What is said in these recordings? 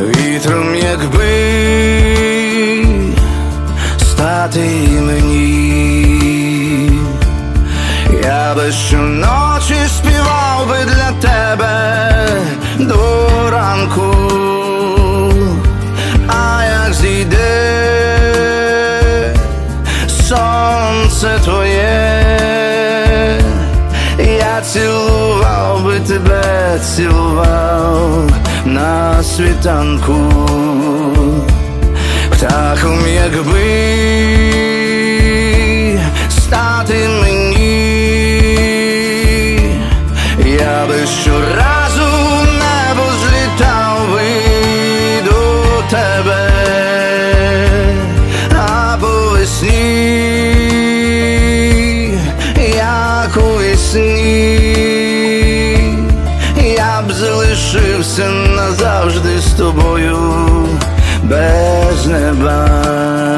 вітром, якби стати мені, я би щоночі співав би для тебе до ранку, а як сонце твоє, я цілував би тебе, цілував на світанку, залишився назавжди з тобою без неба.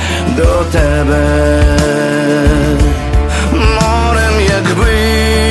до тебе. Морем, якби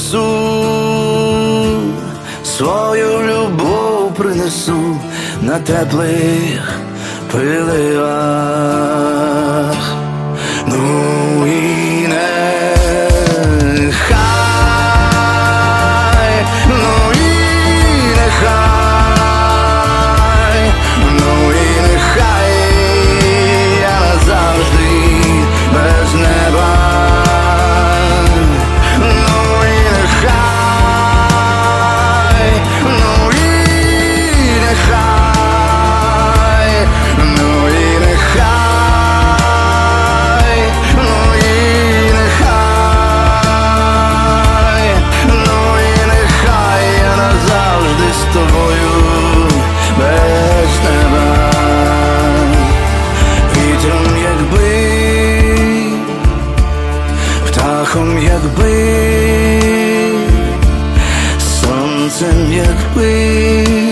принесу, свою любов принесу на теплих приливах. сміхом, якби сонцем, якби.